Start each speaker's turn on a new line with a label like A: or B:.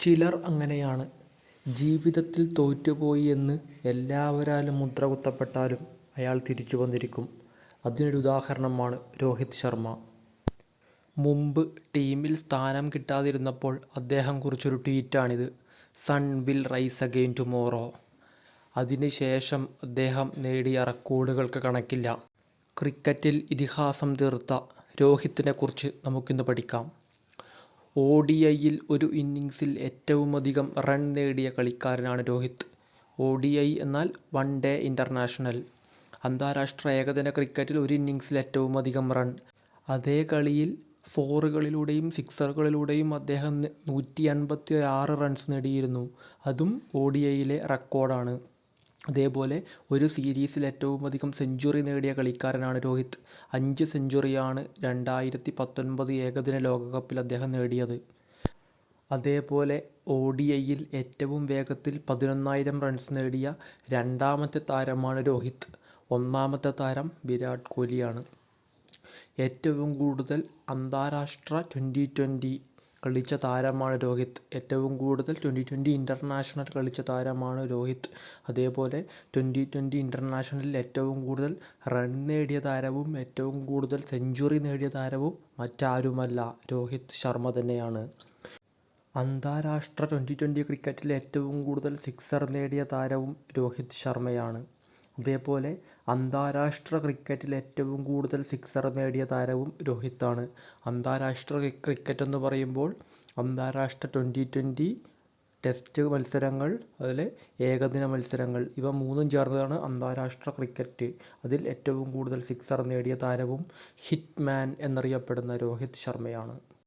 A: ചിലർ അങ്ങനെയാണ്. ജീവിതത്തിൽ തോറ്റുപോയി എന്ന് എല്ലാവരാലും മുദ്ര കുത്തപ്പെട്ടാലും അയാൾ തിരിച്ചു വന്നിരിക്കും. അതിനൊരു ഉദാഹരണമാണ് രോഹിത് ശർമ്മ മുമ്പ് ടീമിൽ സ്ഥാനം കിട്ടാതിരുന്നപ്പോൾ അദ്ദേഹം കുറിച്ചൊരു ട്വീറ്റാണിത്. Sun will rise again tomorrow. അതിന് ശേഷം അദ്ദേഹം നേടിയ റെക്കോർഡുകൾക്ക് കണക്കില്ല. ക്രിക്കറ്റിൽ ഇതിഹാസം തീർത്ത രോഹിത്തിനെക്കുറിച്ച് നമുക്കിന്ന് പഠിക്കാം. ഒഡിഐയിൽ ഒരു ഇന്നിങ്സിൽ ഏറ്റവുമധികം റൺ നേടിയ കളിക്കാരനാണ് രോഹിത്. ഒ ഡി ഐ എന്നാൽ വൺ ഡേ ഇന്റർനാഷണൽ അന്താരാഷ്ട്ര ഏകദിന ക്രിക്കറ്റിൽ ഒരു ഇന്നിംഗ്സിൽ ഏറ്റവുമധികം റൺ. അതേ കളിയിൽ ഫോറുകളിലൂടെയും സിക്സറുകളിലൂടെയും അദ്ദേഹം നൂറ്റി അൻപത്തി ആറ് റൺസ് നേടിയിരുന്നു. അതും ഒ ഡി ഐയിലെ റെക്കോർഡാണ്. അതേപോലെ ഒരു സീരീസിൽ ഏറ്റവും അധികം സെഞ്ചുറി നേടിയ കളിക്കാരനാണ് രോഹിത്. അഞ്ച് സെഞ്ചുറിയാണ് രണ്ടായിരത്തി പത്തൊൻപത് ഏകദിന ലോകകപ്പിൽ അദ്ദേഹം നേടിയത്. അതേപോലെ ഒ ഡി ഐയിൽ ഏറ്റവും വേഗത്തിൽ പതിനൊന്നായിരം റൺസ് നേടിയ രണ്ടാമത്തെ താരമാണ് രോഹിത്. ഒന്നാമത്തെ താരം വിരാട് കോഹ്ലിയാണ്. ഏറ്റവും കൂടുതൽ അന്താരാഷ്ട്ര ട്വന്റി-ട്വന്റി കളിച്ച താരമാണ് രോഹിത്. ഏറ്റവും കൂടുതൽ ട്വന്റി ട്വന്റി ഇന്റർനാഷണൽ കളിച്ച താരമാണ് രോഹിത്. അതേപോലെ ട്വന്റി ട്വന്റി ഇന്റർനാഷണലിൽ ഏറ്റവും കൂടുതൽ റൺ നേടിയ താരവും ഏറ്റവും കൂടുതൽ സെഞ്ചുറി നേടിയ താരവും മറ്റാരുമല്ല രോഹിത് ശർമ്മ തന്നെയാണ്. അന്താരാഷ്ട്ര ട്വന്റി ട്വന്റി ക്രിക്കറ്റിൽ ഏറ്റവും കൂടുതൽ സിക്സർ നേടിയ താരവും രോഹിത് ശർമയാണ്. അതേപോലെ അന്താരാഷ്ട്ര ക്രിക്കറ്റിൽ ഏറ്റവും കൂടുതൽ സിക്സർ നേടിയ താരവും രോഹിത്താണ് അന്താരാഷ്ട്ര ക്രിക്കറ്റ് എന്ന് പറയുമ്പോൾ അന്താരാഷ്ട്ര ട്വന്റി-ട്വന്റി, ടെസ്റ്റ് മത്സരങ്ങൾ, അതുപോലെ ഏകദിന മത്സരങ്ങൾ ഇവ മൂന്നും ചേർന്നതാണ് അന്താരാഷ്ട്ര ക്രിക്കറ്റ്. അതിൽ ഏറ്റവും കൂടുതൽ സിക്സർ നേടിയ താരവും ഹിറ്റ്മാൻ എന്നറിയപ്പെടുന്ന രോഹിത് ശർമയാണ്.